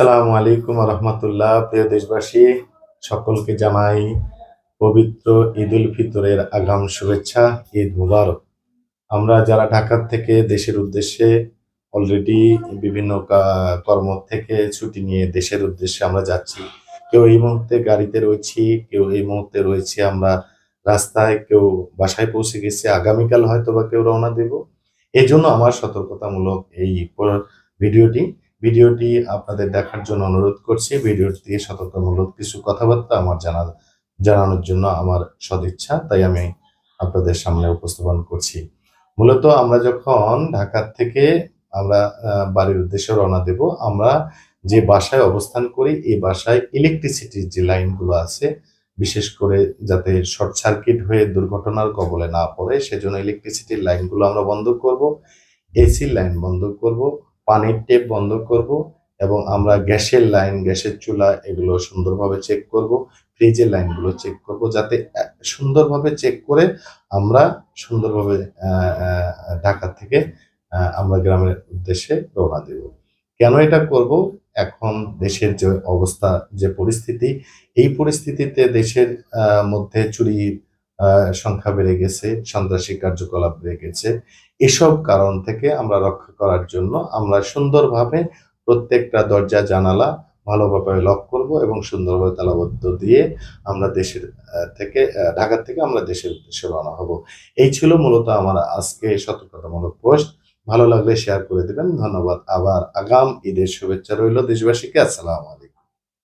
আসসালামু আলাইকুম রহমতুল্লাহ প্রিয় দেশবাসী, সকলকে জানাই পবিত্র ঈদ উল ফিতরের আগাম শুভেচ্ছা, ঈদ মুবারক। আমরা যারা ঢাকার থেকে দেশের উদ্দেশ্যে অলরেডি বিভিন্ন কর্ম থেকে ছুটি নিয়ে দেশের উদ্দেশ্যে আমরা যাচ্ছি, কেউ এই মুহূর্তে গাড়িতে রয়েছি, কেউ এই মুহূর্তে রয়েছে আমরা রাস্তায়, কেউ বাসায় পৌঁছে গেছে, আগামীকাল হয়তো বা কেউ রওনা দেব। এই জন্য আমার সতর্কতামূলক এই ভিডিওটি ভিডিওটি আপনাদের দেখার জন্য অনুরোধ করছি। ভিডিওটি সতর্কমূলক কিছু কথাবার্তা আমার জানা, জানানোর জন্য আমার সদিচ্ছা, তাই আমি আপনাদের সামনে উপস্থাপন করছি। মূলত আমরা যখন ঢাকার থেকে আমরা বাড়ির উদ্দেশ্যে রওনা দেব, আমরা যে বাসায় অবস্থান করি, এই বাসায় ইলেকট্রিসিটির যে লাইনগুলো আছে, বিশেষ করে যাতে শর্ট সার্কিট হয়ে দুর্ঘটনার কবলে না পড়ে, সেজন্য ইলেকট্রিসিটির লাইনগুলো আমরা বন্ধ করব এসির লাইন বন্ধ করব পানির টেপ বন্ধ করব এবং আমরা গ্যাসের লাইন গ্যাসের চুলা এগুলো সুন্দরভাবে চেক করব ফ্রিজের লাইনগুলো চেক করব যাতে সুন্দরভাবে চেক করে আমরা সুন্দরভাবে ঢাকা থেকে আমরা গ্রামের উদ্দেশ্যে রওনা দেব। কেন এটা করব? এখন দেশের যে অবস্থা যে পরিস্থিতি এই পরিস্থিতিতে দেশের মধ্যে চুরি আহ, সংখ্যা বেড়ে গেছে, সন্ত্রাসী কার্যকলাপ বেড়ে গেছে। এসব কারণ থেকে আমরা রক্ষা করার জন্য আমরা সুন্দরভাবে প্রত্যেকটা দরজা, জানালা ভালোভাবে লক করব এবং সুন্দরভাবে তালাবদ্ধ দিয়ে আমরা দেশের থেকে ঢাকা থেকে আমরা দেশের উদ্দেশ্যে রওনা হব। এই ছিল মূলত আমার আজকে সতর্কতামূলক পোস্ট। ভালো লাগলে শেয়ার করে দেবেন। ধন্যবাদ। আবার আগাম ঈদের শুভেচ্ছা রইল দেশবাসীকে। আসসালামু আলাইকুম।